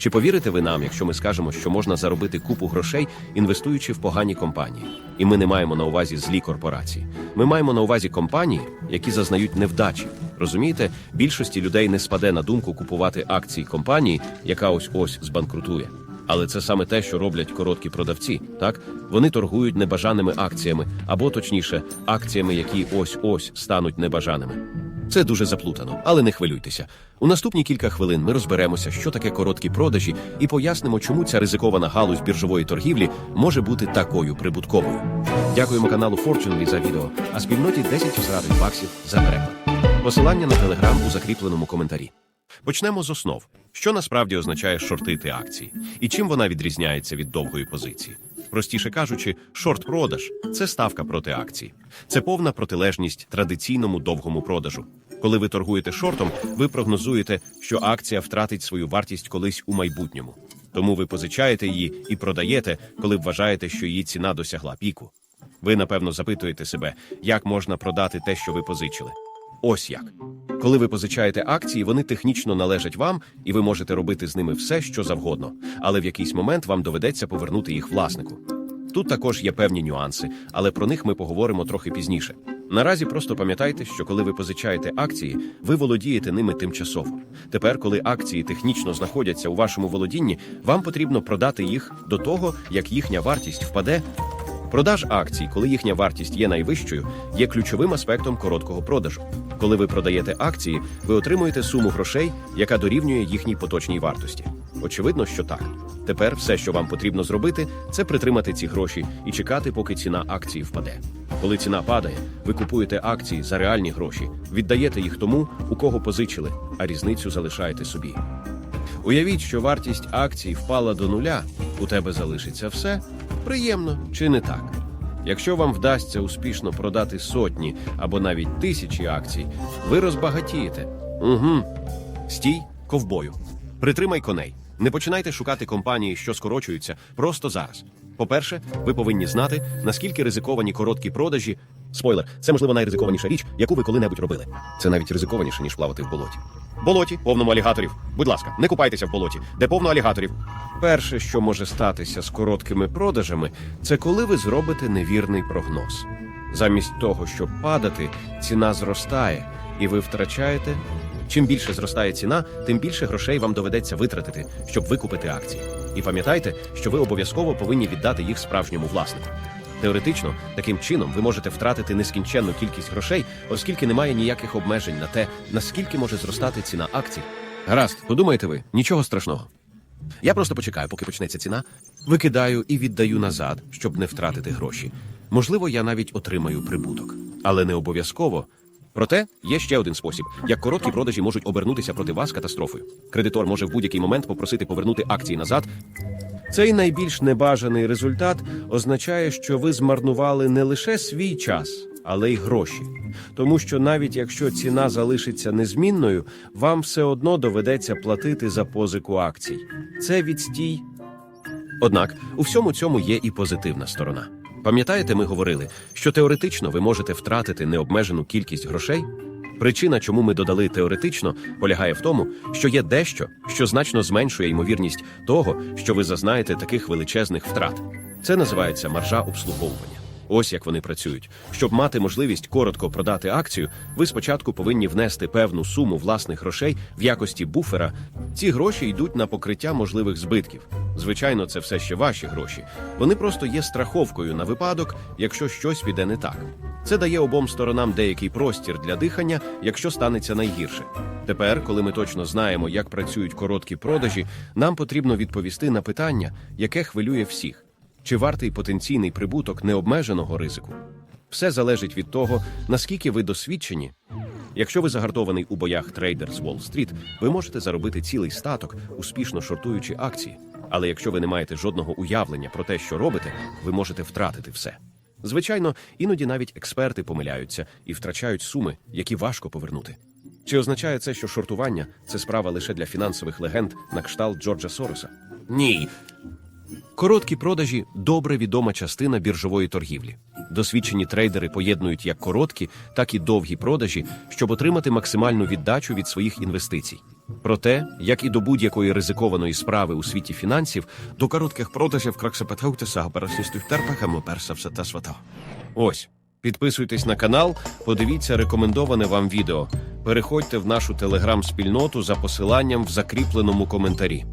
Чи повірите ви нам, якщо ми скажемо, що можна заробити купу грошей, інвестуючи в погані компанії? І ми не маємо на увазі злі корпорації. Ми маємо на увазі компанії, які зазнають невдачі. Розумієте, більшості людей не спаде на думку купувати акції компанії, яка ось ось збанкрутує. Але це саме те, що роблять короткі продавці. Так вони торгують небажаними акціями, або точніше, акціями, які ось ось стануть небажаними. Це дуже заплутано, але не хвилюйтеся. У наступні кілька хвилин ми розберемося, що таке короткі продажі, і пояснимо, чому ця ризикована галузь біржової торгівлі може бути такою прибутковою. Дякуємо каналу Fortunely за відео, а спільноті 10 зрадих баксів за переклад. Посилання на телеграм у закріпленому коментарі. Почнемо з основ. Що насправді означає шортити акції, і чим вона відрізняється від довгої позиції? Простіше кажучи, шорт-продаж це ставка проти акції. Це повна протилежність традиційному довгому продажу. Коли ви торгуєте шортом, ви прогнозуєте, що акція втратить свою вартість колись у майбутньому. Тому ви позичаєте її і продаєте, коли вважаєте, що її ціна досягла піку. Ви, напевно, запитуєте себе, як можна продати те, що ви позичили. Ось як. Коли ви позичаєте акції, вони технічно належать вам, і ви можете робити з ними все, що завгодно, але в якийсь момент вам доведеться повернути їх власнику. Тут також є певні нюанси, але про них ми поговоримо трохи пізніше. Наразі просто пам'ятайте, що коли ви позичаєте акції, ви володієте ними тимчасово. Тепер, коли акції технічно знаходяться у вашому володінні, вам потрібно продати їх до того, як їхня вартість впаде Продаж акцій, коли їхня вартість є найвищою, є ключовим аспектом короткого продажу. Коли ви продаєте акції, ви отримуєте суму грошей, яка дорівнює їхній поточній вартості. Очевидно, що так. Тепер все, що вам потрібно зробити, це притримати ці гроші і чекати, поки ціна акції впаде. Коли ціна падає, ви купуєте акції за реальні гроші, віддаєте їх тому, у кого позичили, а різницю залишаєте собі. Уявіть, що вартість акцій впала до нуля, у тебе залишиться все. Приємно чи не так? Якщо вам вдасться успішно продати сотні або навіть тисячі акцій, ви розбагатієте. Угу. Стій, ковбою. Притримай коней. Не починайте шукати компанії, що скорочуються, просто зараз. По-перше, ви повинні знати, наскільки ризиковані короткі продажі. Спойлер, це можливо найризикованіша річ, яку ви коли-небудь робили. Це навіть ризикованіше, ніж плавати в болоті. Болоті, повному алігаторів. Будь ласка, не купайтеся в болоті, де повно алігаторів. Перше, що може статися з короткими продажами, це коли ви зробите невірний прогноз. Замість того, щоб падати, ціна зростає, і ви втрачаєте. Чим більше зростає ціна, тим більше грошей вам доведеться витратити, щоб викупити акції. І пам'ятайте, що ви обов'язково повинні віддати їх справжньому власнику. Теоретично, таким чином ви можете втратити нескінченну кількість грошей, оскільки немає ніяких обмежень на те, наскільки може зростати ціна акцій. Гаразд, подумаєте ви, нічого страшного. Я просто почекаю, поки почнеться ціна, викидаю і віддаю назад, щоб не втратити гроші. Можливо, я навіть отримаю прибуток, але не обов'язково. Проте є ще один спосіб, як короткі продажі можуть обернутися проти вас катастрофою. Кредитор може в будь-який момент попросити повернути акції назад. Цей найбільш небажаний результат означає, що ви змарнували не лише свій час, але й гроші. Тому що навіть якщо ціна залишиться незмінною, вам все одно доведеться платити за позику акцій. Це відстій. Однак у всьому цьому є і позитивна сторона. Пам'ятаєте, ми говорили, що теоретично ви можете втратити необмежену кількість грошей? Причина, чому ми додали теоретично, полягає в тому, що є дещо, що значно зменшує ймовірність того, що ви зазнаєте таких величезних втрат. Це називається маржа обслуговування. Ось як вони працюють. Щоб мати можливість коротко продати акцію, ви спочатку повинні внести певну суму власних грошей в якості буфера. Ці гроші йдуть на покриття можливих збитків. Звичайно, це все ще ваші гроші. Вони просто є страховкою на випадок, якщо щось піде не так. Це дає обом сторонам деякий простір для дихання, якщо станеться найгірше. Тепер, коли ми точно знаємо, як працюють короткі продажі, нам потрібно відповісти на питання, яке хвилює всіх: чи вартий потенційний прибуток необмеженого ризику? Все залежить від того, наскільки ви досвідчені. Якщо ви загартований у боях трейдер з Уолл-стріт, ви можете заробити цілий статок, успішно шортуючи акції. Але якщо ви не маєте жодного уявлення про те, що робите, ви можете втратити все. Звичайно, іноді навіть експерти помиляються і втрачають суми, які важко повернути. Чи означає це, що шортування це справа лише для фінансових легенд на кшталт Джорджа Сороса? Ні. Короткі продажі добре відома частина біржової торгівлі. Досвідчені трейдери поєднують як короткі, так і довгі продажі, щоб отримати максимальну віддачу від своїх інвестицій. Про те, як і до будь-якої ризикованої справи у світі фінансів, до коротких продажів краксепетхаутеса все та свата. Ось. Підписуйтесь на канал, подивіться рекомендоване вам відео. Переходьте в нашу телеграм-спільноту за посиланням в закріпленому коментарі.